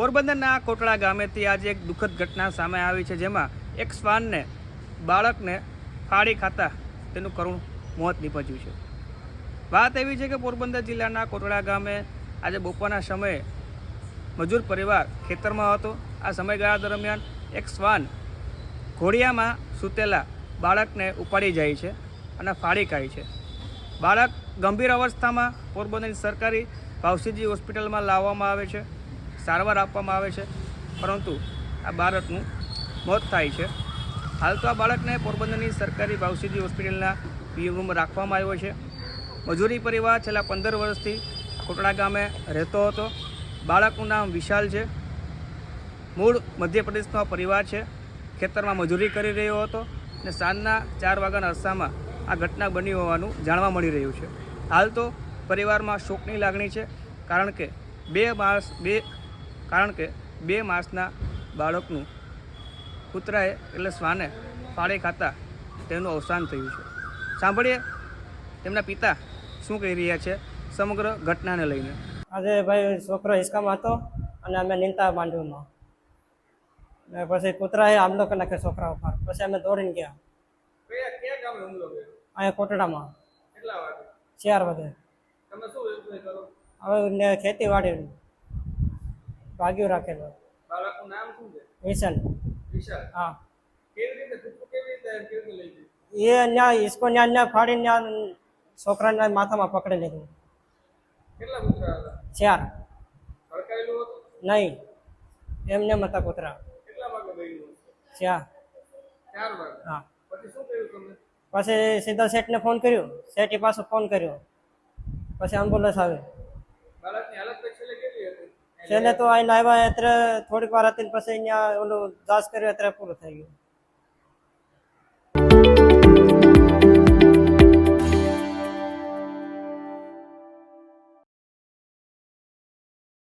પોરબંદરના કોટડા ગામેથી આજે એક દુઃખદ ઘટના સામે આવી છે, જેમાં એક શ્વાનને બાળકને ફાડી ખાતા તેનું કરુણ મોત નીપજ્યું છે. વાત એવી છે કે પોરબંદર જિલ્લાના કોટડા ગામે આજે બપોરના સમયે મજૂર પરિવાર ખેતરમાં હતો. આ સમયગાળા દરમિયાન એક શ્વાન ઘોડિયામાં સૂતેલા બાળકને ઉપાડી જાય છે અને ફાડી ખાય છે. બાળક ગંભીર અવસ્થામાં પોરબંદરની સરકારી ભાવસીજી હોસ્પિટલમાં લાવવામાં આવે છે. સારવાર આપવામાં આવે છે. પરંતુ આ બાળકનું મોત થાય છે. હાલ તો આ બાળકને પોરબંદરની સરકારી ભાવસીજી હોસ્પિટલના પીએમ રૂમમાં રાખવામાં આવ્યો છે. મજૂરી પરિવાર છેલ્લા પંદર વર્ષથી કોટડા ગામે રહેતો હતો. બાળકનું નામ વિશાલ છે. મૂળ મધ્યપ્રદેશનો પરિવાર છે. ખેતરમાં મજૂરી કરી રહ્યો હતો અને સાંજના ચાર વાગ્યાના અરસામાં આ ઘટના બની હોવાનું જાણવા મળી રહ્યું છે. હાલ તો પરિવારમાં શોકની લાગણી છે, કારણ કે બે માણસ, બે કારણ કે બે માસના બાળકનું કૂતરાએ એટલે શ્વાને ફાળે ખાતા તેનું અવસાન થયું છે. સાંભળીએ તેમના પિતા શું કહી રહ્યા છે સમગ્ર ઘટનાને લઈને. આજે ભાઈ છોકરો હિસ્કામાં હતો અને અમે નીંદતા માંડવીમાં. ને પછી કૂતરાએ હુમલો કરી નાખ્યો છોકરા ઉપર. પછી અમે દોડીને ગયા. કયા કયા ગામે હુમલો કર્યો? અહીંયા કોટડામાં. કેટલા વાગે? ચાર વાગે. તમે શું વ્યવસાય કરો? હવે ખેતીવાડી ભાગ્યું રાખેલું. બાળકનું નામ શું છે? વિશાલ. વિશાલ. હા. કેવી રીતે કેવી રીતે કેવી લઈ એ ગયું ન્યા હિસકો ન્યા ન્યા ફાડીને ન્યા છોકરાને માથામાં પકડી લીધું. કેટલા કૂતરા હતા? ચાર. ભડકાયેલું હતું? નહીં. એમને મતા કૂતરા કેટલા વાગે બન્યું ચાર. ચાર વાગે? હા. પછી શું કર્યું તમે? પછી સીધા શેઠને ફોન કર્યો. શેઠે પાછો ફોન કર્યો. પછી એમ્બ્યુલન્સ આવે બાળકની હાલત પછી છેલ્લે કેવી હતી છેલ્લે તો આઈને લાવ્યા અત્યારે થોડીક વાર હતી ને પછી અહીંયા ઓલું દાસ કર્યું અત્યારે પૂરું થઈ ગયું.